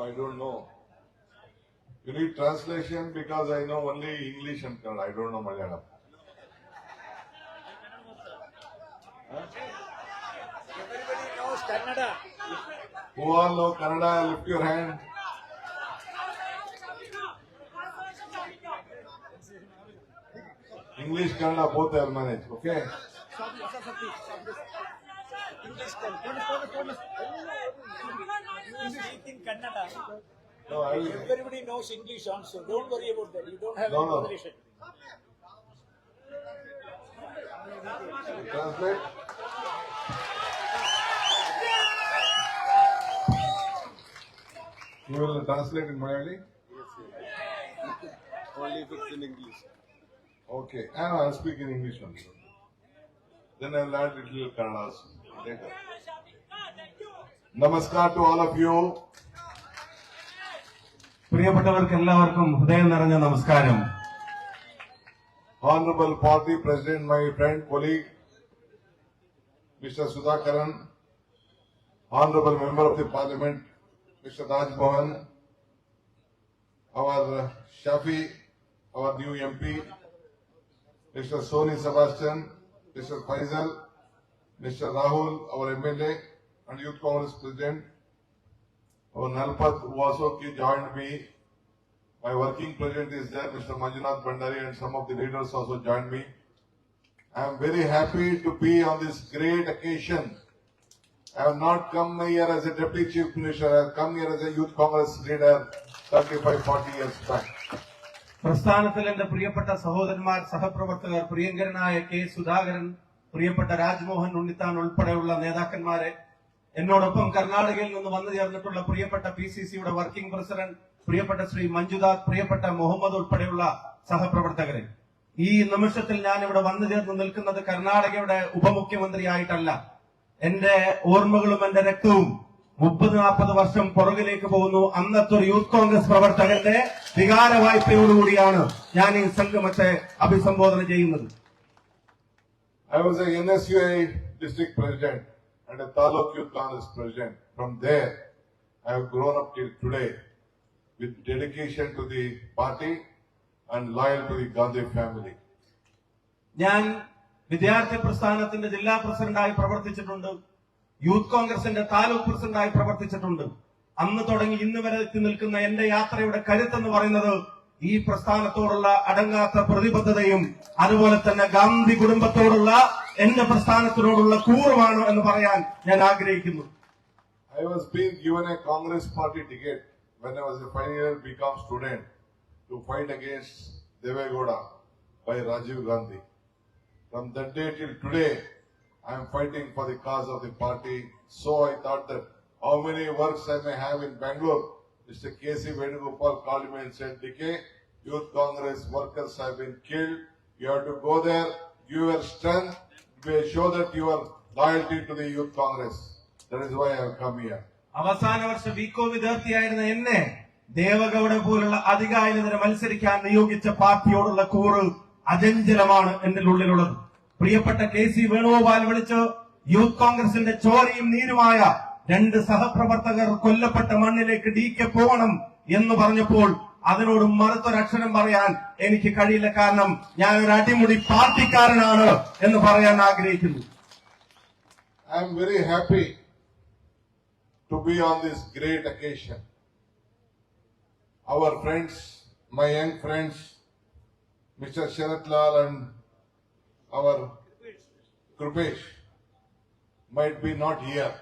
I don't know. You need translation because I know only English and Kannada. I don't know Malayalam. Everybody knows Kannada. Who all know Kannada? Lift your hand. English, Kannada, both I'll manage. Okay. English, Kannada. You speak in Kannada. No, I will. Everybody knows English also. Don't worry about that. You don't have No, any no. moderation. Translate. You will translate in Malayali? Only if it's in English. Okay, and I'll speak in English only. Then I'll add little Kannada also later. Namaskar to all of you പ്രിയപ്പെട്ടവർക്ക് എല്ലാവർക്കും ഹൃദയം നിറഞ്ഞ നമസ്കാരം. Honourable party president my friend colleague mister Sudhakaran honourable member of the parliament mister Rajbhavan our Shafi our new M P mister Soni Sebastian mister Faisal mister Rahul our M L A and Youth Congress President, our Nalpat who also joined me my working president is there, Mr. Manjunath Bandari, and some of the leaders also joined me. I am very happy to be on this great occasion. I have not come here as a deputy chief minister, I have come here as a youth congress leader 35, 40 years back. പ്രസ്ഥാനത്തിൽ എന്റെ പ്രിയപ്പെട്ട സഹോദരന്മാർ സഹപ്രവർത്തകർ പ്രിയങ്കരനായ K Sudhakaran പ്രിയപ്പെട്ട രാജ്മോഹൻ ഉണ്ണിത്താൻ ഉൾപ്പെടെയുള്ള നേതാക്കന്മാരെ എന്നോടൊപ്പം കർണാടകയിൽ നിന്ന് വന്നു ചേർന്നിട്ടുള്ള പ്രിയപ്പെട്ട പി സി സിയുടെ വർക്കിംഗ് പ്രസിഡന്റ് പ്രിയപ്പെട്ട ശ്രീ മഞ്ജുദാ പ്രിയപ്പെട്ട മുഹമ്മദ് ഉൾപ്പെടെയുള്ള സഹപ്രവർത്തകരെ. ഈ നിമിഷത്തിൽ ഞാൻ ഇവിടെ വന്നു ചേർന്ന് നിൽക്കുന്നത് കർണാടകയുടെ ഉപമുഖ്യമന്ത്രിയായിട്ടല്ല. എന്റെ ഓർമ്മകളും എന്റെ രക്തവും മുപ്പത് നാൽപ്പത് വർഷം പുറകിലേക്ക് പോകുന്നു. അന്നത്തെ ഒരു യൂത്ത് കോൺഗ്രസ് പ്രവർത്തകന്റെ വികാര വായ്പയോടുകൂടിയാണ് ഞാൻ ഈ സംഗമത്തെ അഭിസംബോധന ചെയ്യുന്നത്. I was a I district president. And a Taluk Youth is present. From there, I have grown up till today with dedication to the party and loyal to the Gandhi family. ഞാൻ വിദ്യാർത്ഥി പ്രസ്ഥാനത്തിന്റെ ജില്ലാ പ്രസിഡന്റായി പ്രവർത്തിച്ചിട്ടുണ്ട് youth കോൺഗ്രസിന്റെ താലൂക്ക് പ്രസിഡന്റായി പ്രവർത്തിച്ചിട്ടുണ്ട് അന്ന് തുടങ്ങി ഇന്ന് വരെ എത്തി നിൽക്കുന്ന എന്റെ യാത്രയുടെ കരുത്തെന്ന് പറയുന്നത് ഈ പ്രസ്ഥാനത്തോടുള്ള അടങ്ങാത്ത പ്രതിബദ്ധതയും അതുപോലെ തന്നെ ഗാന്ധി കുടുംബത്തോടുള്ള എന്റെ പ്രസ്ഥാനത്തിനോടുള്ള കൂറുമാണ് എന്ന് പറയാൻ ഞാൻ ആഗ്രഹിക്കുന്നു I was being given a Congress party ticket when I was a final year BCom student to fight against Devegowda by Rajiv Gandhi. From that day till today, I am fighting for the cause of the party. So I thought that how many works I may have in Bangalore. Mr. K.C. Venugopal called me and said, DK, Youth Congress workers have been killed. You have to go there, give your strength, be show that you are loyalty to the Youth Congress. That is why I have come here. അവസാന വർഷ Biko വിദ്യാർത്ഥിയായിരുന്ന എന്നെ ദേവഗൌഡ പോലുള്ള അധികാരിതരെ മത്സരിക്കാൻ നിയോഗിച്ച പാർട്ടിയോടുള്ള കൂറ് അചഞ്ചലമാണ് എന്റെ ഉള്ളിലുള്ളത് പ്രിയപ്പെട്ട K C Venugopal വിളിച്ച് യൂത്ത് കോൺഗ്രസിന്റെ ചോരയും നീരുമായ രണ്ട് സഹപ്രവർത്തകർ കൊല്ലപ്പെട്ട മണ്ണിലേക്ക് ഡി കെ പോകണം എന്ന് പറഞ്ഞപ്പോൾ അതിനോട് മറുത്തൊരക്ഷരം പറയാൻ എനിക്ക് കഴിയില്ല. കാരണം ഞാൻ ഒരു അടിമുടി പാർട്ടിക്കാരനാണ് എന്ന് പറയാൻ ആഗ്രഹിക്കുന്നു. I am very happy to be on this great occasion our friends my young friends mister Sarath Lal and our Kripesh might be not here.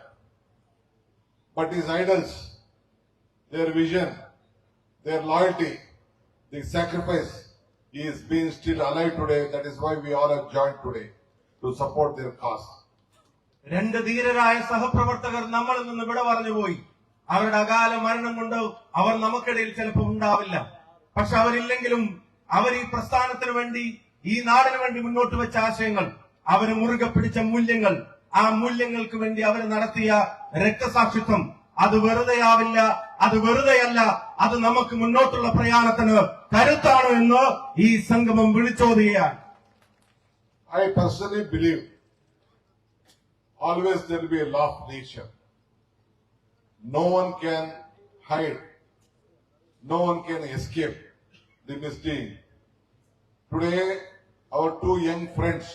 But his idols, their vision, their loyalty, the sacrifice, is being still alive today. That is why we all have joined today to support their cause. രണ്ട് ധീരരായ സഹപ്രവർത്തകർ നമ്മളിൽ നിന്ന് വിട പറഞ്ഞുപോയി അവരുടെ അകാല മരണം കൊണ്ട് അവർ നമുക്കിടയിൽ ചിലപ്പോൾ ഉണ്ടാവില്ല പക്ഷെ അവരില്ലെങ്കിലും അവർ ഈ പ്രസ്ഥാനത്തിന് വേണ്ടി ഈ നാടിന് വേണ്ടി മുന്നോട്ട് വെച്ച ആശയങ്ങൾ അവർ മുറുകെ പിടിച്ച മൂല്യങ്ങൾ ആ മൂല്യങ്ങൾക്ക് വേണ്ടി അവർ നടത്തിയ രക്തസാക്ഷിത്വം. അത് വെറുതെയാവില്ല അത് വെറുതെയല്ല അത് നമുക്ക് മുന്നോട്ടുള്ള പ്രയാണത്തിന് കരുത്താണ് എന്ന് ഈ സംഗമം വിളിച്ചോതുകയാണ്. I personally believe always be a of nature no one can hide no one can escape the mist today our two young friends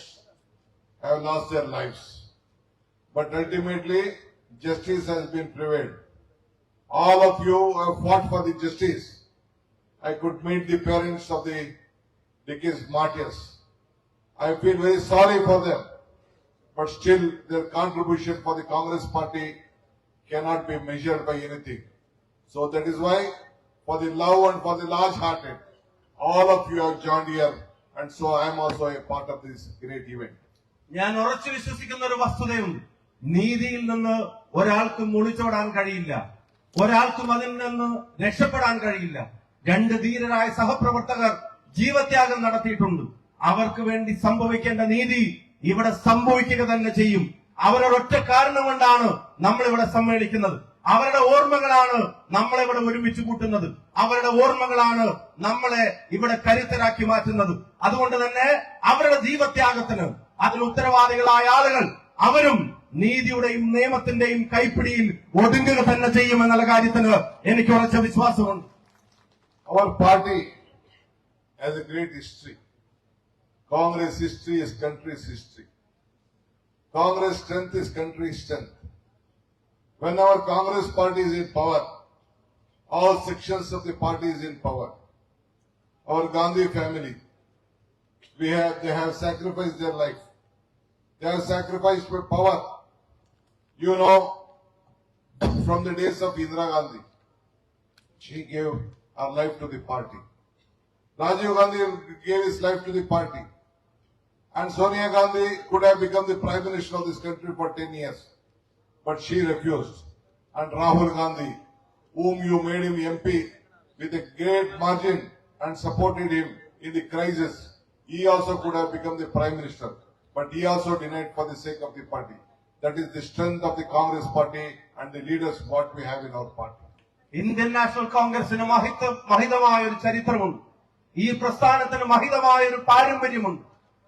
have lost their lives But ultimately, justice has been prevailed. All of you have fought for the justice. I could meet the parents of the deceased martyrs. I feel very sorry for them. But still, their contribution for the Congress party cannot be measured by anything. So that is why, for the love and for the large-hearted, all of you have joined here, and so I am also a part of this great event. ഞാൻ ഉറച്ചു വിശ്വസിക്കുന്ന ഒരു വസ്തുതയുണ്ട് നീതിയിൽ നിന്ന് ഒരാൾക്കും ഒളിച്ചോടാൻ കഴിയില്ല. ഒരാൾക്കും അതിൽ നിന്ന് രക്ഷപ്പെടാൻ കഴിയില്ല. രണ്ട് ധീരരായ സഹപ്രവർത്തകർ ജീവത്യാഗം നടത്തിയിട്ടുണ്ട്. അവർക്ക് വേണ്ടി സംഭവിക്കേണ്ട നീതി ഇവിടെ സംഭവിക്കുക തന്നെ ചെയ്യും. അവരുടെ ഒറ്റ കാരണം കൊണ്ടാണ് നമ്മൾ ഇവിടെ സമ്മേളിക്കുന്നത്. അവരുടെ ഓർമ്മകളാണ് നമ്മളെ ഇവിടെ ഒരുമിച്ച് കൂട്ടുന്നത്. അവരുടെ ഓർമ്മകളാണ് നമ്മളെ ഇവിടെ കരുത്തരാക്കി മാറ്റുന്നത്. അതുകൊണ്ട് തന്നെ അവരുടെ ജീവത്യാഗത്തിന് അതിന് ഉത്തരവാദികളായ ആളുകൾ അവരും നീതിയുടെയും നിയമത്തിന്റെയും കൈപ്പിടിയിൽ ഒതുങ്ങുക തന്നെ ചെയ്യുമെന്നുള്ള കാര്യത്തിന് എനിക്ക് ഉറച്ച വിശ്വാസമുണ്ട് Our party has a great history. Congress history is country's history. Congress strength is country's strength. When our Congress party is in power, all sections of the party is in power. Our Gandhi family, we have, they have sacrificed their life. They have sacrificed their power. You know, from the days of Indira Gandhi, she gave her life to the party. Rajiv Gandhi gave his life to the party. And Sonia Gandhi could have become the prime minister of this country for 10 years. But she refused. And Rahul Gandhi, whom you made him MP with a great margin and supported him in the crisis, he also could have become the prime minister. But he also denied for the sake of the party. That is the strength of the Congress party and the leaders what we have in our party. Indian national കോൺഗ്രസിന് മഹിത മഹിതമായ ഒരു ചരിത്രമുണ്ട്. ഈ പ്രസ്ഥാനത്തിന് മഹിതമായ ഒരു പാരമ്പര്യമുണ്ട്.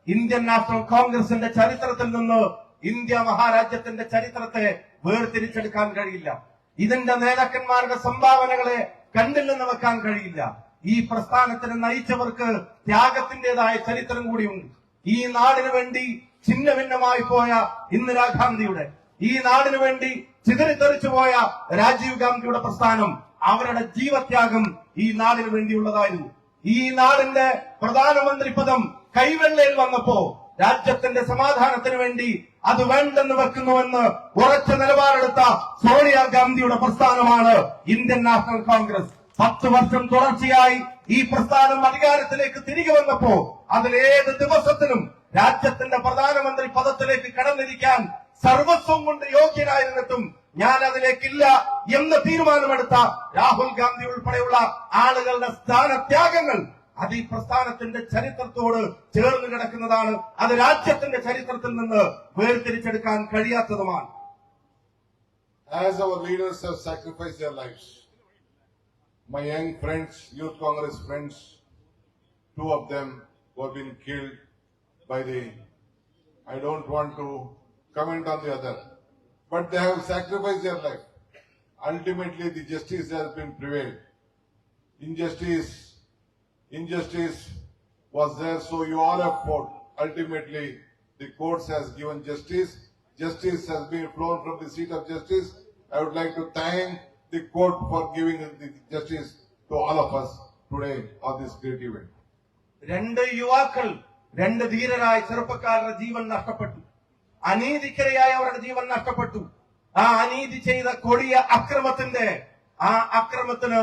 Indian national കോൺഗ്രസിന്റെ ചരിത്രത്തിൽ നിന്ന് ഇന്ത്യ മഹാരാജ്യത്തിന്റെ ചരിത്രത്തെ വേർതിരിച്ചെടുക്കാൻ കഴിയില്ല. ഇതിന്റെ നേതാക്കന്മാരുടെ സംഭാവനകളെ കണ്ടിൽ നിന്ന് വെക്കാൻ കഴിയില്ല. ഈ പ്രസ്ഥാനത്തിന് നയിച്ചവർക്ക് ത്യാഗത്തിന്റേതായ ചരിത്രം കൂടിയുണ്ട്. ഈ നാടിനു വേണ്ടി ഛിന്ന ഭിന്നമായി പോയ ഇന്ദിരാഗാന്ധിയുടെ ഈ നാടിനു വേണ്ടി ചിതറിത്തെറിച്ചു പോയ രാജീവ് ഗാന്ധിയുടെ പ്രസ്ഥാനം അവരുടെ ജീവത്യാഗം ഈ നാടിനു വേണ്ടിയുള്ളതായിരുന്നു. ഈ നാടിന്റെ പ്രധാനമന്ത്രി പദം കൈവെള്ളയിൽ വന്നപ്പോ രാജ്യത്തിന്റെ സമാധാനത്തിന് വേണ്ടി അത് വേണ്ടെന്ന് വെക്കുന്നുവെന്ന് ഉറച്ച നിലപാടെടുത്ത സോണിയാഗാന്ധിയുടെ പ്രസ്ഥാനമാണ് ഇന്ത്യൻ നാഷണൽ കോൺഗ്രസ്. പത്ത് വർഷം തുടർച്ചയായി ഈ പ്രസ്ഥാനം അധികാരത്തിലേക്ക് തിരികെ വന്നപ്പോ അതിലേത് ദിവസത്തിലും രാജ്യത്തിന്റെ പ്രധാനമന്ത്രി പദത്തിലേക്ക് കടന്നിരിക്കാൻ സർവസ്വം കൊണ്ട് യോഗ്യനായിരുന്നിട്ടും ഞാൻ അതിലേക്കില്ല എന്ന് തീരുമാനമെടുത്ത രാഹുൽ ഗാന്ധി ഉൾപ്പെടെയുള്ള ആളുകളുടെ സ്ഥാനത്യാഗങ്ങൾ അത് ഈ പ്രസ്ഥാനത്തിന്റെ ചരിത്രത്തോട് ചേർന്ന് കിടക്കുന്നതാണ്. അത് രാജ്യത്തിന്റെ ചരിത്രത്തിൽ നിന്ന് വേർതിരിച്ചെടുക്കാൻ കഴിയാത്തതുമാണ്. As our leaders have sacrificed their lives, my young friends, youth congress friends, two of them who have been killed by the, I don't want to comment on the other, but they have sacrificed their life. Ultimately, the justice has been prevailed. Injustice, injustice was there, so you all have fought. Ultimately, the courts has given justice. Justice has been flown from the seat of justice. I would like to thank the court for giving the justice to all of us today on this great event. രണ്ട് യുവാക്കൾ രണ്ട് ധീരരായ ചെറുപ്പക്കാരുടെ ജീവൻ നഷ്ടപ്പെട്ടു. അനീതിക്കരയായ അവരുടെ ജീവൻ നഷ്ടപ്പെട്ടു. ആ അനീതി ചെയ്ത കൊടിയ അക്രമത്തിന്റെ ആ അക്രമത്തിന്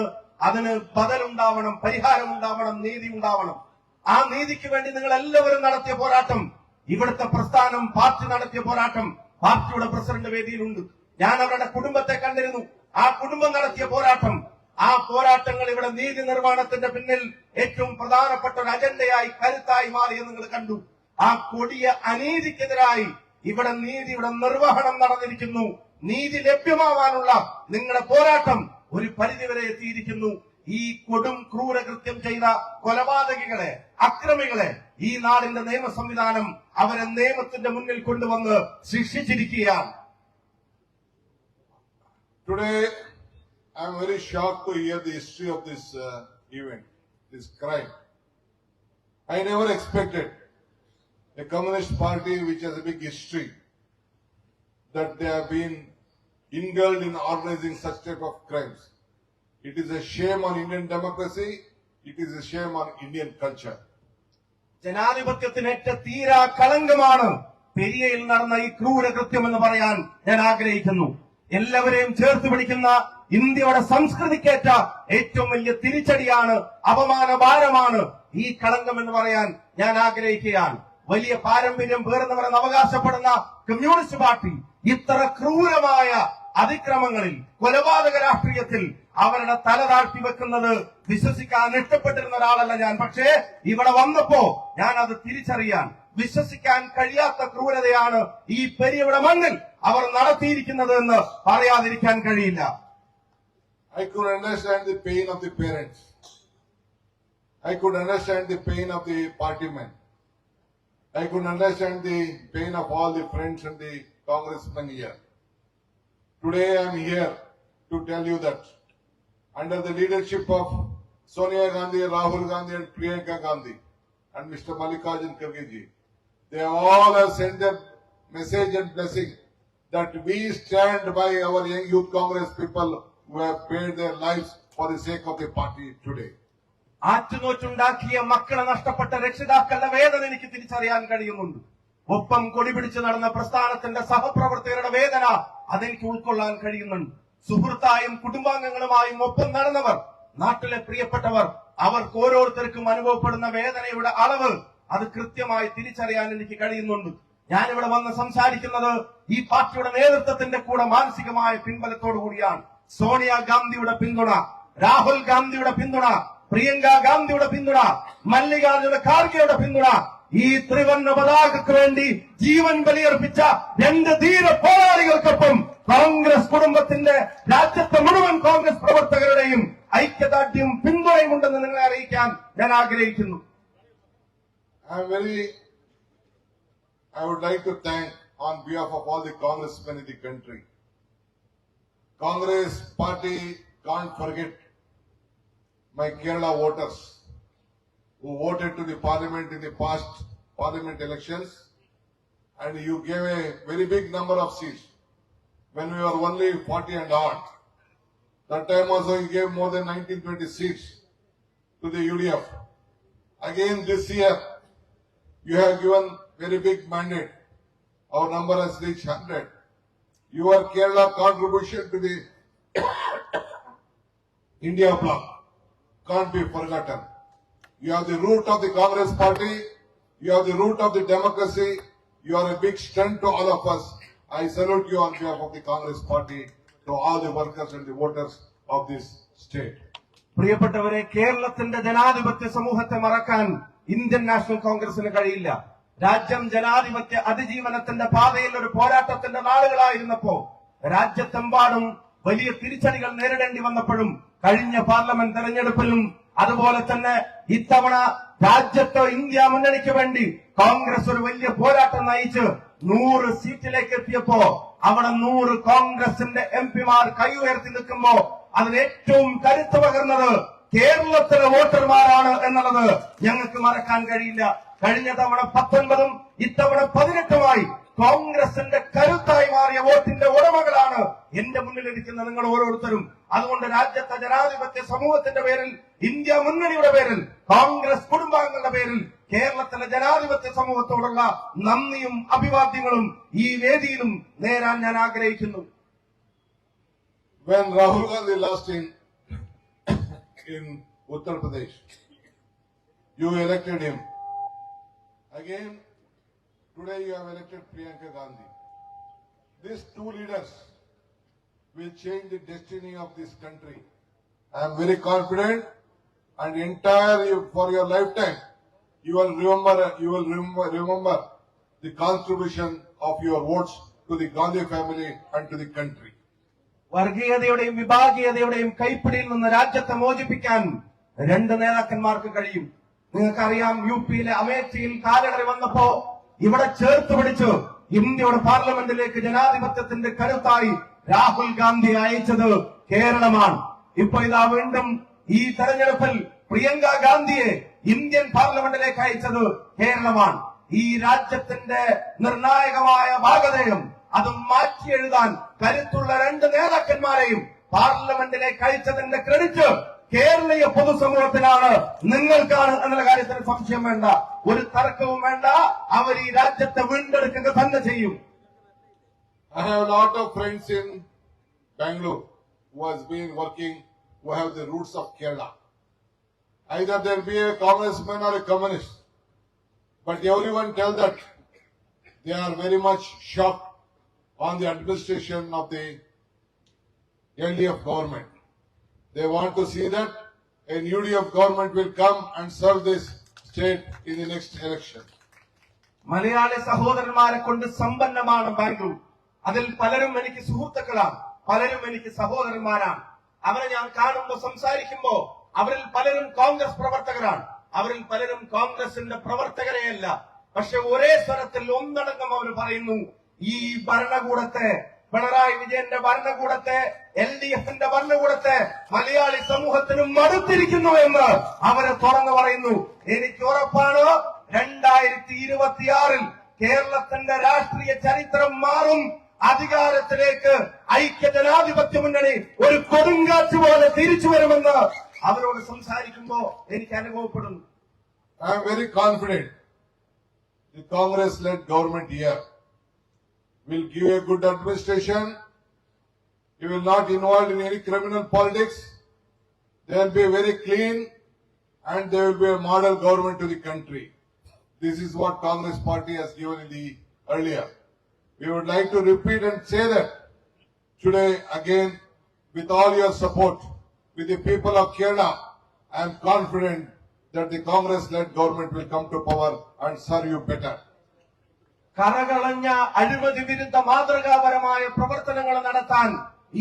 അതിന് ബദലുണ്ടാവണം പരിഹാരം ഉണ്ടാവണം നീതി ഉണ്ടാവണം ആ നീതിക്ക് വേണ്ടി നിങ്ങൾ എല്ലാവരും നടത്തിയ പോരാട്ടം ഇവിടുത്തെ പ്രസ്ഥാനം പാർട്ടി നടത്തിയ പോരാട്ടം പാർട്ടിയുടെ പ്രസിഡന്റ് വേദിയിലുണ്ട്. ഞാൻ അവരുടെ കുടുംബത്തെ കണ്ടിരുന്നു. ആ കുടുംബം നടത്തിയ പോരാട്ടം ആ പോരാട്ടങ്ങൾ ഇവിടെ നീതി നിർമ്മാണത്തിന്റെ പിന്നിൽ ഏറ്റവും പ്രധാനപ്പെട്ട ഒരു അജണ്ടയായി കരുത്തായി മാറിയെന്ന് നിങ്ങൾ കണ്ടു. ആ കൊടിയ അനീതിക്കെതിരായി ഇവിടെ നീതി ഇവിടെ നിർവഹണം നടന്നിരിക്കുന്നു. നീതി ലഭ്യമാവാനുള്ള നിങ്ങളുടെ പോരാട്ടം ഒരു പരിധിവരെ എത്തിയിരിക്കുന്നു. ഈ കൊടും ക്രൂരകൃത്യം ചെയ്ത കൊലപാതകികളെ അക്രമികളെ ഈ നാടിന്റെ നിയമ സംവിധാനം അവരെ നിയമത്തിന്റെ മുന്നിൽ കൊണ്ടുവന്ന് ശിക്ഷിച്ചിരിക്കുകയാണ്. Today, I am very shocked to hear the history of this uh, event, this crime. I never expected a communist party which has a big history that they have been indulged in organizing such type of crimes. It is a shame on Indian democracy. It is a shame on Indian culture. ജനാധിപത്യത്തിനേറ്റ തീരാ കളങ്കമാണ് പെരിയയിൽ നടന്ന ഈ ക്രൂരകൃത്യം എന്ന് പറയാൻ ഞാൻ ആഗ്രഹിക്കുന്നു എല്ലാവരെയും ചേർത്ത് പിടിക്കുന്ന ഇന്ത്യയുടെ സംസ്കൃതിക്കേറ്റ ഏറ്റവും വലിയ തിരിച്ചടിയാണ് അപമാന ഭാരമാണ് ഈ കളങ്കം എന്ന് പറയാൻ ഞാൻ ആഗ്രഹിക്കുകയാണ്. വലിയ പാരമ്പര്യം പേർന്നവരെന്ന് അവകാശപ്പെടുന്ന കമ്മ്യൂണിസ്റ്റ് പാർട്ടി ഇത്ര ക്രൂരമായ അതിക്രമങ്ങളിൽ കൊലപാതക രാഷ്ട്രീയത്തിൽ അവരുടെ തല താഴ്ത്തി വെക്കുന്നത് വിശ്വസിക്കാൻ ഇഷ്ടപ്പെട്ടിരുന്ന ഒരാളല്ല ഞാൻ. പക്ഷേ ഇവിടെ വന്നപ്പോ ഞാൻ അത് തിരിച്ചറിയാൻ വിശ്വസിക്കാൻ കഴിയാത്ത ക്രൂരതയാണ് ഈ പെരിയവിടെ മണ്ണിൽ അവർ നടത്തിയിരിക്കുന്നത് എന്ന് പറയാതിരിക്കാൻ കഴിയില്ല. I could understand the pain of the parents. I could understand the pain of the party men. I could understand the pain of all the friends and the congressmen here. Today I am here to tell you that under the leadership of Sonia Gandhi, Rahul Gandhi and Priyanka Gandhi and Mr. Mallikarjun Kharge they all have sent their message and blessing that we stand by our young youth Congress people who have paid their lives for the sake of the party today. ആറ്റുനോറ്റുണ്ടാക്കിയ മക്കളെ നഷ്ടപ്പെട്ട രക്ഷിതാക്കളുടെ വേദന എനിക്ക് തിരിച്ചറിയാൻ കഴിയുന്നുണ്ട്. ഒപ്പം കൊടിപിടിച്ച് നടന്ന പ്രസ്ഥാനത്തിന്റെ സഹപ്രവർത്തകരുടെ വേദന അതെനിക്ക് ഉൾക്കൊള്ളാൻ കഴിയുന്നുണ്ട്. സുഹൃത്തായും കുടുംബാംഗങ്ങളുമായും ഒപ്പം നടന്നവർ നാട്ടിലെ പ്രിയപ്പെട്ടവർ അവർക്ക് ഓരോരുത്തർക്കും അനുഭവപ്പെടുന്ന വേദനയുടെ അളവ് അത് കൃത്യമായി തിരിച്ചറിയാൻ എനിക്ക് കഴിയുന്നുണ്ട്. ഞാനിവിടെ വന്ന് സംസാരിക്കുന്നത് ഈ പാർട്ടിയുടെ നേതൃത്വത്തിന്റെ കൂടെ മാനസികമായ പിൻബലത്തോടു കൂടിയാണ്. സോണിയ ഗാന്ധിയുടെ പിന്തുണ രാഹുൽ ഗാന്ധിയുടെ പിന്തുണ പ്രിയങ്ക ഗാന്ധിയുടെ പിന്തുണ മല്ലികാർജുന ഖാർഗെയുടെ പിന്തുണ ഈ ത്രിവർണ പതാകക്ക് വേണ്ടി ജീവൻ ബലിയർപ്പിച്ച രണ്ട് ധീര പോരാളികൾക്കൊപ്പം കോൺഗ്രസ് കുടുംബത്തിന്റെ രാജ്യത്തെ മുഴുവൻ കോൺഗ്രസ് പ്രവർത്തകരുടെയും ഐക്യദാർഢ്യം പിന്തുണയും ഉണ്ടെന്ന് നിങ്ങളെ അറിയിക്കാൻ ഞാൻ ആഗ്രഹിക്കുന്നു I would like to thank on behalf of all the congressmen in the country. Congress party can't forget my Kerala voters who voted to the parliament in the past parliament elections and you gave a very big number of seats when we were only 40 and odd. That time also you gave more than 1920 seats to the UDF. Again this year, you have given very big mandate. Our number has reached 100 Your Kerala contribution to the India bloc can't be forgotten. You are the root of the Congress party. You are the root of the democracy. You are a big strength to all of us. I salute you on behalf of the Congress party to all the workers and the voters of this state. പ്രിയപ്പെട്ടവരെ കേരളത്തിന്റെ ജനാധിപത്യ സമൂഹത്തെ മറക്കാൻ Indian national കോൺഗ്രസിന് കഴിയില്ല രാജ്യം ജനാധിപത്യ അതിജീവനത്തിന്റെ പാതയിൽ ഒരു പോരാട്ടത്തിന്റെ നാളുകളായിരുന്നപ്പോ രാജ്യത്തെമ്പാടും വലിയ തിരിച്ചടികൾ നേരിടേണ്ടി വന്നപ്പോഴും കഴിഞ്ഞ പാർലമെന്റ് തെരഞ്ഞെടുപ്പിലും അതുപോലെ തന്നെ ഇത്തവണ രാജ്യത്ത് ഇന്ത്യ മുന്നണിക്ക് വേണ്ടി കോൺഗ്രസ് ഒരു വലിയ പോരാട്ടം നയിച്ച് നൂറ് സീറ്റിലേക്ക് എത്തിയപ്പോ അവിടെ നൂറ് കോൺഗ്രസിന്റെ എം പിമാർ കൈ ഉയർത്തി നിൽക്കുമ്പോ അതിന് ഏറ്റവും കരുത്ത് പകർന്നത് കേരളത്തിലെ വോട്ടർമാരാണ് എന്നുള്ളത് ഞങ്ങൾക്ക് മറക്കാൻ കഴിയില്ല. കഴിഞ്ഞ തവണ പത്തൊൻപതും ഇത്തവണ പതിനെട്ടുമായി കോൺഗ്രസിന്റെ കരുത്തായി മാറിയ വോട്ടിന്റെ ഉടമകളാണ് എന്റെ മുന്നിലിരിക്കുന്ന നിങ്ങൾ ഓരോരുത്തരും അതുകൊണ്ട് രാജ്യത്തെ ജനാധിപത്യ സമൂഹത്തിന്റെ പേരിൽ ഇന്ത്യ മുന്നണിയുടെ പേരിൽ കോൺഗ്രസ് കുടുംബാംഗങ്ങളുടെ പേരിൽ കേരളത്തിലെ ജനാധിപത്യ സമൂഹത്തോടുള്ള നന്ദിയും അഭിവാദ്യങ്ങളും ഈ വേദിയിലും നേരാൻ ഞാൻ ആഗ്രഹിക്കുന്നു when Rahul Gandhi lost in in Uttar Pradesh, you elected him. Again, today you have elected Priyanka Gandhi. These two leaders will change the destiny of this country. I am very confident and entire you, for your lifetime, you will remember, you will remember, remember the contribution of your votes to the Gandhi family and to the country. വർഗീയതയുടെയും വിഭാഗീയതയുടെയും കൈപ്പിടിയിൽ നിന്ന് രാജ്യത്തെ മോചിപ്പിക്കാൻ രണ്ട് നേതാക്കന്മാർക്ക് കഴിയും നിങ്ങൾക്കറിയാം U പിയിലെ അമേഠിയിൽ കാലടറി വന്നപ്പോ ഇവിടെ ചേർത്ത് പിടിച്ച് ഇന്ത്യയുടെ പാർലമെന്റിലേക്ക് ജനാധിപത്യത്തിന്റെ കരുത്തായി രാഹുൽ ഗാന്ധി അയച്ചത് കേരളമാണ്. ഇപ്പൊ ഇതാ വീണ്ടും ഈ തെരഞ്ഞെടുപ്പിൽ പ്രിയങ്ക ഗാന്ധിയെ ഇന്ത്യൻ പാർലമെന്റിലേക്ക് അയച്ചത് കേരളമാണ്. ഈ രാജ്യത്തിന്റെ നിർണായകമായ ഭാഗതയും അത് മാറ്റി എഴുതാൻ കരുത്തുള്ള രണ്ട് നേതാക്കന്മാരെയും പാർലമെന്റിലേക്ക് അയച്ചതിന്റെ ക്രെഡിറ്റ് കേരളീയ പൊതുസമൂഹത്തിനാണ് നിങ്ങൾക്കാണ് എന്നുള്ള കാര്യത്തിൽ സംശയം വേണ്ട ഒരു തർക്കവും വേണ്ട അവർ ഈ രാജ്യത്തെ വീണ്ടെടുക്കുക തന്നെ ചെയ്യും I have a lot of friends in Bangalore who has been working, who have the roots of Kerala. Either they'll be a congressman or a communist. But everyone tell that they are very much shocked on the administration of the LDF government. They want to see that a UDF government will come and serve this state in the next election. Malayali സഹോദരന്മാരെ കൊണ്ട് സമ്പന്നമാണ് ബാംഗ്ലൂർ. അതിൽ പലരും എനിക്ക് സുഹൃത്തുക്കളാണ്. പലരും എനിക്ക് സഹോദരന്മാരാണ്. അവരെ ഞാൻ കാണുമ്പോ സംസാരിക്കുമ്പോ അവരിൽ പലരും കോൺഗ്രസ് പ്രവർത്തകരാണ്. അവരിൽ പലരും കോൺഗ്രസിന്റെ പ്രവർത്തകരെയല്ല പക്ഷെ ഒരേ സ്വരത്തിൽ ഒന്നടങ്കം അവർ പറയുന്നു ഈ ഭരണകൂടത്തെ പിണറായി വിജയന്റെ ഭരണകൂടത്തെ എൽ ഡി എഫിന്റെ ഭരണകൂടത്തെ മലയാളി സമൂഹത്തിന് മടുത്തിരിക്കുന്നു എന്ന് അവരെ തുറന്നു പറയുന്നു എനിക്ക് ഉറപ്പാണ് രണ്ടായിരത്തി ഇരുപത്തിയാറിൽ കേരളത്തിന്റെ രാഷ്ട്രീയ ചരിത്രം മാറും അധികാരത്തിലേക്ക് ഐക്യ ജനാധിപത്യ മുന്നണി ഒരു കൊടുങ്കാറ്റ് പോലെ തിരിച്ചു വരുമെന്ന് അവരോട് സംസാരിക്കുമ്പോ എനിക്ക് അനുഭവപ്പെടുന്നു I am very confident the Congress led government here will give a good administration. It will not involve in any criminal politics. They will be very clean and they will be a model government to the country. This is what Congress party has given in the earlier. We would like to repeat and say that today again with all your support with the people of Kerala, I am confident that the Congress-led government will come to power and serve you better. കറകളഞ്ഞ അഴിമതി വിരുദ്ധ മാതൃകാപരമായ പ്രവർത്തനങ്ങൾ നടത്താൻ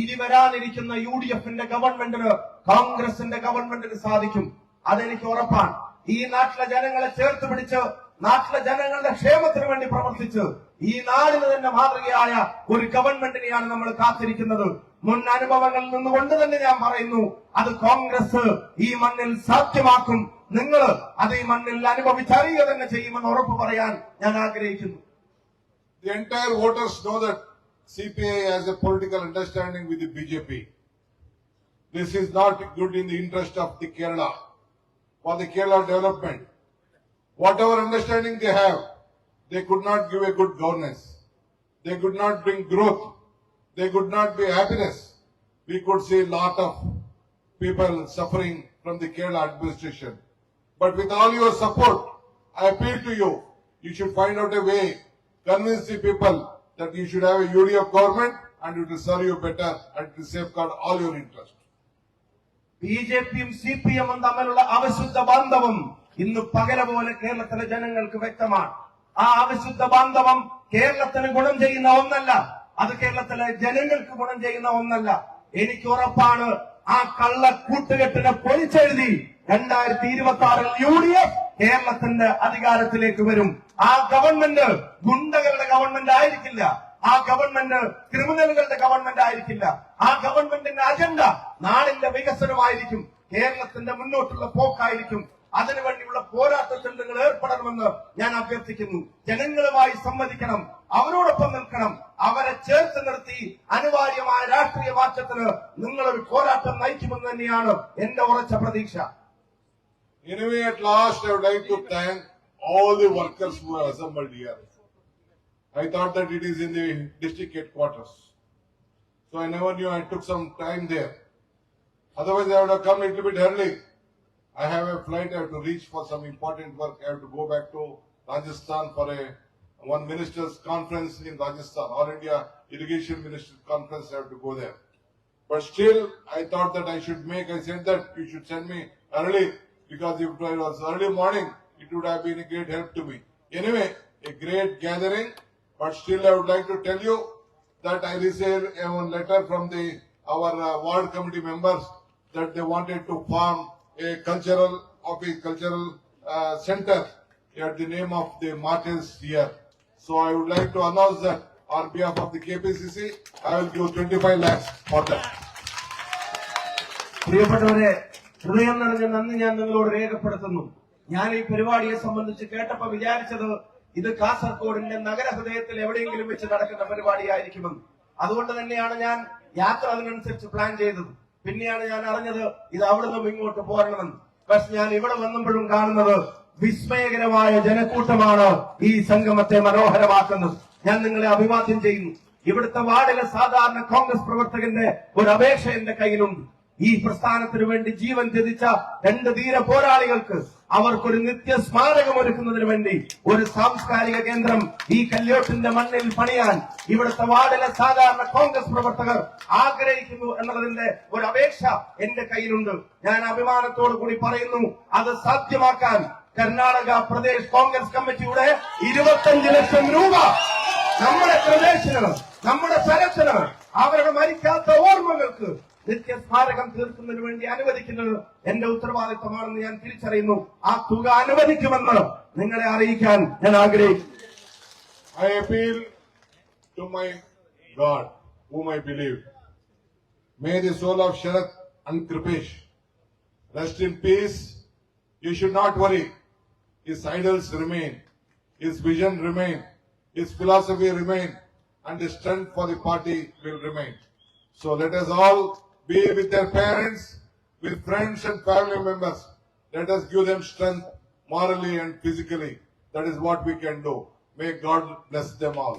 ഇനി വരാനിരിക്കുന്ന U D എഫിന്റെ ഗവൺമെന്റിന് കോൺഗ്രസിന്റെ ഗവൺമെന്റിന് സാധിക്കും. അതെനിക്ക് ഉറപ്പാണ്. ഈ നാട്ടിലെ ജനങ്ങളെ ചേർത്ത് പിടിച്ച് നാട്ടിലെ ജനങ്ങളുടെ ക്ഷേമത്തിന് വേണ്ടി പ്രവർത്തിച്ച് ഈ നാടിന് തന്നെ മാതൃകയായ ഒരു ഗവൺമെന്റിനെയാണ് നമ്മൾ കാത്തിരിക്കുന്നത്. മുൻ അനുഭവങ്ങളിൽ നിന്നുകൊണ്ട് തന്നെ ഞാൻ പറയുന്നു അത് കോൺഗ്രസ് ഈ മണ്ണിൽ സാധ്യമാക്കും. നിങ്ങൾ അത് ഈ മണ്ണിൽ അനുഭവിച്ചറിയുക തന്നെ ചെയ്യുമെന്ന് ഉറപ്പ് പറയാൻ ഞാൻ ആഗ്രഹിക്കുന്നു. The entire voters know CPI has a political understanding with the BJP. This is not good in the interest of the Kerala, for the Kerala development. Whatever understanding they have, they could not give a good governance. They could not bring growth. They could not be happiness. We could see lot of people suffering from the Kerala administration. But with all your support, I appeal to you, you should find out a way, convince the people that you should have a UDF government and it will serve you better and it will safeguard all your interests. B J പിയും C P എമ്മും തമ്മിലുള്ള അവിശുദ്ധ ബാന്ധവം ഇന്ന് പകല പോലെ കേരളത്തിലെ ജനങ്ങൾക്ക് വ്യക്തമാണ്. ആ അവിശുദ്ധ ബാന്ധവം കേരളത്തിന് ഗുണം ചെയ്യുന്ന ഒന്നല്ല. അത് കേരളത്തിലെ ജനങ്ങൾക്ക് ഗുണം ചെയ്യുന്ന ഒന്നല്ല. എനിക്ക് ഉറപ്പാണ് ആ കള്ള കൂട്ടുകെട്ടിനെ പൊളിച്ചെഴുതി രണ്ടായിരത്തി ഇരുപത്തി ആറിൽ യു ഡി എഫ് കേരളത്തിന്റെ അധികാരത്തിലേക്ക് വരും. ആ ഗവൺമെന്റ് ഗുണ്ടകളുടെ ഗവൺമെന്റ് ആയിരിക്കില്ല. ആ ഗവൺമെന്റ് ക്രിമിനലുകളുടെ ഗവൺമെന്റ് ആയിരിക്കില്ല. ആ ഗവൺമെന്റിന്റെ അജണ്ട നാടിന്റെ വികസനമായിരിക്കും. കേരളത്തിന്റെ മുന്നോട്ടുള്ള പോക്കായിരിക്കും. അതിനുവേണ്ടിയുള്ള പോരാട്ടത്തിൽ നിങ്ങൾ ഏർപ്പെടണമെന്ന് ഞാൻ അഭ്യർത്ഥിക്കുന്നു ജനങ്ങളുമായി സംവദിക്കണം അവരോടൊപ്പം നിൽക്കണം അവരെ ചേർത്ത് നിർത്തി അനിവാര്യമായ രാഷ്ട്രീയ മാറ്റത്തിന് നിങ്ങളൊരു പോരാട്ടം നയിക്കുമെന്ന് തന്നെയാണ് എന്റെ ഉറച്ച പ്രതീക്ഷ Anyway, at last, I would like to thank all the workers who are assembled here. I thought that it is in the district headquarters. So I never knew I took some time there. Otherwise, I would have come a little bit early. I have a flight, I have to reach for some important work. I have to go back to Rajasthan for a one minister's conference in Rajasthan, or India Irrigation Minister Conference, I have to go there. But still, I thought that I should make, I said that you should send me early because if it was early morning, it would have been a great help to me. Anyway, a great gathering, but still I would like to tell you that I received a letter from the, our uh, ward committee members that they wanted to form a cultural office, cultural uh, center at the name of the martyrs here. So I would like to announce that on behalf of the KPCC, I will give 25 lakhs for that. പ്രിയപ്പെട്ടവരെ ഹൃദയം നിറഞ്ഞ നന്ദി ഞാൻ നിങ്ങളോട് രേഖപ്പെടുത്തുന്നു ഞാൻ ഈ പരിപാടിയെ സംബന്ധിച്ച് കേട്ടപ്പോ വിചാരിച്ചത് ഇത് കാസർഗോഡിന്റെ നഗരഹൃദയത്തിൽ എവിടെയെങ്കിലും വെച്ച് നടക്കുന്ന പരിപാടിയായിരിക്കുമെന്ന് അതുകൊണ്ട് തന്നെയാണ് ഞാൻ യാത്ര അതിനനുസരിച്ച് പ്ലാൻ ചെയ്തത് പിന്നെയാണ് ഞാൻ അറിഞ്ഞത് ഇത് അവിടെ നിന്നും ഇങ്ങോട്ട് പോരണമെന്ന്. പക്ഷെ ഞാൻ ഇവിടെ വന്നപ്പോഴും കാണുന്നത് വിസ്മയകരമായ ജനക്കൂട്ടമാണ് ഈ സംഗമത്തെ മനോഹരമാക്കുന്നത്. ഞാൻ നിങ്ങളെ അഭിവാദ്യം ചെയ്യുന്നു. ഇവിടുത്തെ വാർഡിലെ സാധാരണ കോൺഗ്രസ് പ്രവർത്തകന്റെ ഒരു അപേക്ഷ എന്റെ കയ്യിലുണ്ട്. ഈ പ്രസ്ഥാനത്തിന് വേണ്ടി ജീവൻ ത്യജിച്ച രണ്ട് ധീര പോരാളികൾക്ക് അവർക്കൊരു നിത്യ സ്മാരകം ഒരുക്കുന്നതിന് വേണ്ടി ഒരു സാംസ്കാരിക കേന്ദ്രം ഈ കല്യോട്ടിന്റെ മണ്ണിൽ പണിയാൻ ഇവിടുത്തെ വാർഡിലെ സാധാരണ കോൺഗ്രസ് പ്രവർത്തകർ ആഗ്രഹിക്കുന്നു എന്നതിന്റെ ഒരു അപേക്ഷ എന്റെ കയ്യിലുണ്ട്. ഞാൻ അഭിമാനത്തോടു കൂടി പറയുന്നു അത് സാധ്യമാക്കാൻ കർണാടക പ്രദേശ് കോൺഗ്രസ് കമ്മിറ്റിയുടെ ഇരുപത്തഞ്ച് ലക്ഷം രൂപ നമ്മുടെ പ്രദേശത്തിന് നമ്മുടെ സ്ഥലത്തിന് അവരുടെ മരിക്കാത്ത നിത്യസ്മാരകം തീർക്കുന്നതിന് വേണ്ടി അനുവദിക്കുന്നത് എന്റെ ഉത്തരവാദിത്തമാണെന്ന് ഞാൻ തിരിച്ചറിയുന്നു ആ തുക അനുവദിക്കുമെന്ന് നിങ്ങളെ അറിയിക്കാൻ ഞാൻ ആഗ്രഹിക്കുന്നു I appeal to my God, whom I believe. May the soul of Sharat and Kripesh rest in peace. You should not worry. His idols remain. His vision remain. His philosophy remain. And the strength for the party will remain. So let us all be with their parents, with friends and family members. Let us give them strength morally and physically. That is what we can do. May God bless them all.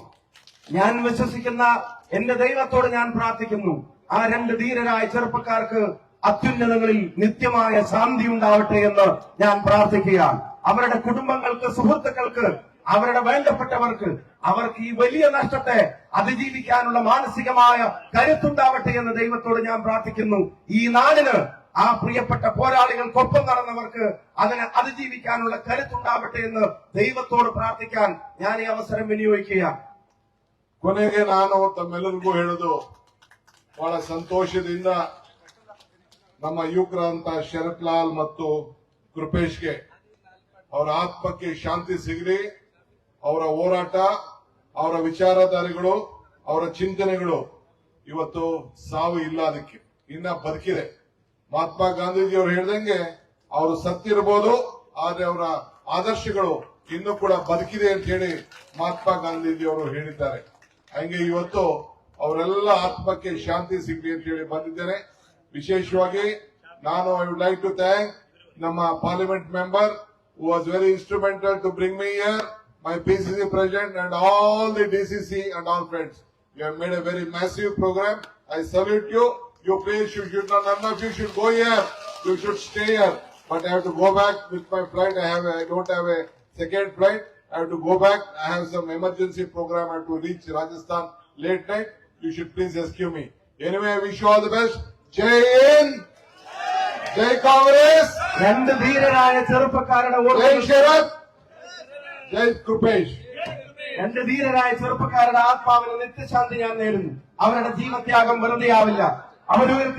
ഞാൻ വിശ്വസിക്കുന്ന എന്റെ ദൈവത്തോട് ഞാൻ പ്രാർത്ഥിക്കുന്നു ആ രണ്ട് ധീരരായ ചെറുപ്പക്കാർക്ക് അത്യുന്നതങ്ങളിൽ നിത്യമായ ശാന്തി ഉണ്ടാവട്ടെ എന്ന് ഞാൻ പ്രാർത്ഥിക്കുകയാണ് അവരുടെ കുടുംബങ്ങൾക്ക് സുഹൃത്തുക്കൾക്ക് അവരുടെ വേണ്ടപ്പെട്ടവർക്ക് അവർക്ക് ഈ വലിയ നഷ്ടത്തെ അതിജീവിക്കാനുള്ള മാനസികമായ കരുത്തുണ്ടാവട്ടെ എന്ന് ദൈവത്തോട് ഞാൻ പ്രാർത്ഥിക്കുന്നു ഈ നാടിന് ആ പ്രിയപ്പെട്ട പോരാളികൾക്കൊപ്പം നടന്നവർക്ക് അതിനെ അതിജീവിക്കാനുള്ള കരുത്തുണ്ടാവട്ടെ എന്ന് ദൈവത്തോട് പ്രാർത്ഥിക്കാൻ ഞാൻ ഈ അവസരം വിനിയോഗിക്കുകയാണ് ಕೊನೆಗೆ ನಾನು ತಮ್ಮೆಲ್ಲರಿಗೂ ಹೇಳೋದು ಬಹಳ ಸಂತೋಷದಿಂದ ನಮ್ಮ ಯುವಕರಂತ ಶರತ್ ಲಾಲ್ ಮತ್ತು ಕೃಪೇಶ್ಗೆ ಅವರ ಆತ್ಮಕ್ಕೆ ಶಾಂತಿ ಸಿಗಲಿ ಅವರ ಹೋರಾಟ ಅವರ ವಿಚಾರಧಾರೆಗಳು ಅವರ ಚಿಂತನೆಗಳು ಇವತ್ತು ಸಾವು ಇಲ್ಲ ಅದಕ್ಕೆ ಇನ್ನ ಬದುಕಿದೆ. ಮಹಾತ್ಮ ಗಾಂಧೀಜಿ ಅವರು ಹೇಳ್ದಂಗೆ ಅವರು ಸತ್ತಿರಬಹುದು ಆದ್ರೆ ಅವರ ಆದರ್ಶಗಳು ಇನ್ನೂ ಕೂಡ ಬದುಕಿದೆ ಅಂತ ಹೇಳಿ ಮಹಾತ್ಮ ಗಾಂಧೀಜಿ ಅವರು ಹೇಳಿದ್ದಾರೆ. ಹಂಗೆ ಇವತ್ತು ಅವರೆಲ್ಲ ಆತ್ಮಕ್ಕೆ ಶಾಂತಿ ಸಿಗ್ಲಿ ಅಂತ ಹೇಳಿ ಬಂದಿದ್ದೇನೆ ವಿಶೇಷವಾಗಿ ನಾನು I would like to thank ನಮ್ಮ parliament member who was very instrumental to bring me here, my PCC president and all the DCC and all friends. You have made a very massive program. I salute you. You please, you should not, none of you should go here. You should stay here. But I have to go back with my flight. I have, I don't have a second flight. I have to go back. I have some emergency program. I have to reach Rajasthan late night. You should please excuse me. Anyway, I wish you all the best. Jai Hind! Jai Congress! രണ്ട് ധീരരായ ചെറുപ്പക്കാരുടെ Jai ഓർമ്മകൾ Sharath! Kripesh. എന്റെ ധീരരായ ചെറുപ്പക്കാരുടെ ആത്മാവിന് നിത്യശാന്തി ഞാൻ നേടുന്നു. അവരുടെ ജീവത്യാഗം വെറുതെ ആവില്ല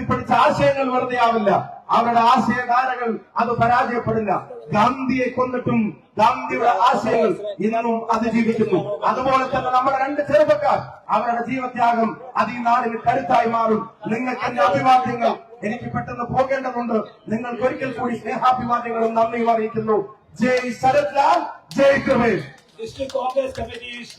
പഠിച്ച ആശയങ്ങൾ വെറുതെ ആവില്ല അവരുടെ ആശയധാരകൾ അത് പരാജയപ്പെടില്ല. ഗാന്ധിയെ കൊന്നിട്ടും ഗാന്ധിയുടെ ആശയങ്ങൾ ഇന്നും അതിജീവിക്കുന്നു. അതുപോലെ തന്നെ നമ്മുടെ രണ്ട് ചെറുപ്പക്കാർ അവരുടെ ജീവത്യാഗം അത് ഈ നാടിന് കരുത്തായി മാറും. നിങ്ങൾക്ക് എന്റെ അഭിവാദ്യങ്ങൾ എനിക്ക് പെട്ടെന്ന് പോകേണ്ടതുണ്ട്. നിങ്ങൾക്ക് ഒരിക്കൽ കൂടി സ്നേഹാഭിവാദ്യങ്ങളും നന്ദിയും അറിയിക്കുന്നു. ജയ് ശരത് ലാൽ. ജയ് Kripesh District Congress Committee is